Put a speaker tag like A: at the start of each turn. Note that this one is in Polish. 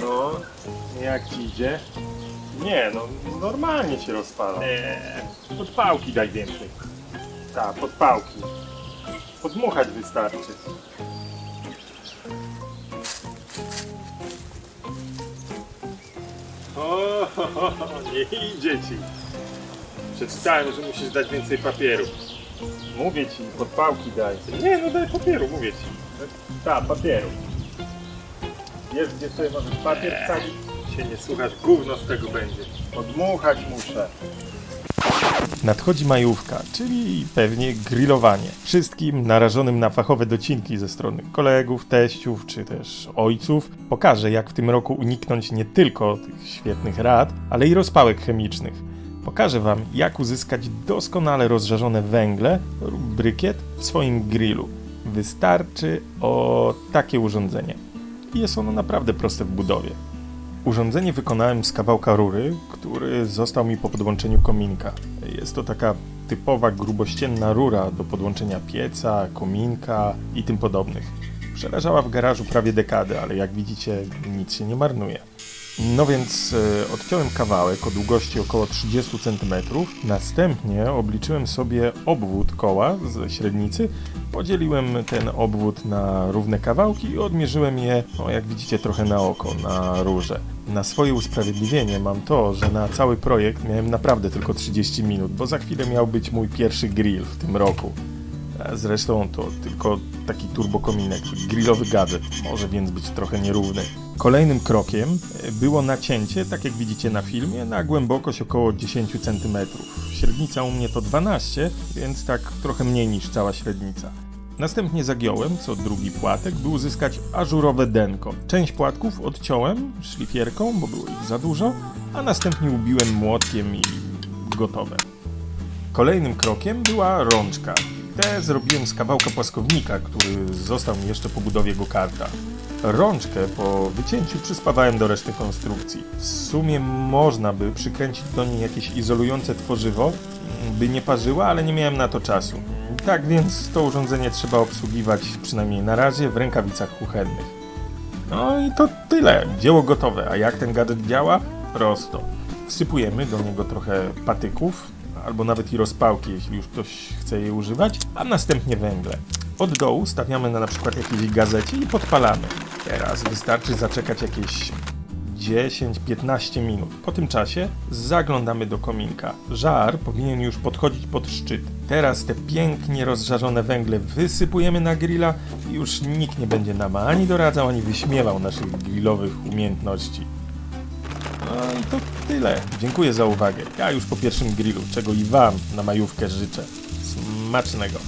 A: No, jak ci idzie? Nie, no normalnie się rozpala. Nie, podpałki daj więcej. Tak, podpałki. Podmuchać wystarczy. O, ho, ho, ho, nie idzie ci. Przeczytałem, że musisz dać więcej papieru. Mówię ci, podpałki daj. Nie, no daj papieru, mówię ci. Tak, papieru. Wiesz, gdzie sobie możesz papier wsadzić? Się nie słuchasz, gówno z tego będzie. Podmuchać muszę. Nadchodzi majówka, czyli pewnie grillowanie. Wszystkim narażonym na fachowe docinki ze strony kolegów, teściów czy też ojców pokażę, jak w tym roku uniknąć nie tylko tych świetnych rad, ale i rozpałek chemicznych. Pokażę Wam, jak uzyskać doskonale rozżarzone węgle lub brykiet w swoim grillu. Wystarczy o takie urządzenie. I jest ono naprawdę proste w budowie. Urządzenie wykonałem z kawałka rury, który został mi po podłączeniu kominka. Jest to taka typowa grubościenna rura do podłączenia pieca, kominka i tym podobnych. Przeleżała w garażu prawie dekadę, ale jak widzicie, nic się nie marnuje. No więc e, odciąłem kawałek o długości około 30 cm. Następnie obliczyłem sobie obwód koła z średnicy. Podzieliłem ten obwód na równe kawałki i odmierzyłem je, no jak widzicie, trochę na oko, na rurze. Na swoje usprawiedliwienie mam to, że na cały projekt miałem naprawdę tylko 30 minut, bo za chwilę miał być mój pierwszy grill w tym roku. Zresztą to tylko taki turbokominek, grillowy gadżet, może więc być trochę nierówny. Kolejnym krokiem e, było nacięcie, tak jak widzicie na filmie, na głębokość około 10 cm. Średnica u mnie to 12, więc tak trochę mniej niż cała średnica. Następnie zagiąłem co drugi płatek, by uzyskać ażurowe denko. Część płatków odciąłem szlifierką, bo było ich za dużo, a następnie ubiłem młotkiem i gotowe. Kolejnym krokiem była rączka. Tę zrobiłem z kawałka płaskownika, który został mi jeszcze po budowie go karta. Rączkę po wycięciu przyspawałem do reszty konstrukcji. W sumie można by przykręcić do niej jakieś izolujące tworzywo, by nie parzyła, ale nie miałem na to czasu. Tak więc to urządzenie trzeba obsługiwać przynajmniej na razie w rękawicach kuchennych. No i to tyle. Dzieło gotowe. A jak ten gadżet działa? Prosto. Wsypujemy do niego trochę patyków, albo nawet i rozpałki, jeśli już ktoś chce jej używać, a następnie węgle. Od dołu stawiamy na, na przykład jakiejś gazecie i podpalamy. Teraz wystarczy zaczekać jakieś 10-15 minut. Po tym czasie zaglądamy do kominka. Żar powinien już podchodzić pod szczyt. Teraz te pięknie rozżarzone węgle wysypujemy na grilla i już nikt nie będzie nam ani doradzał, ani wyśmiewał naszych grillowych umiejętności. No i to tyle. Dziękuję za uwagę. Ja już po pierwszym grillu, czego i Wam na majówkę życzę. Smacznego.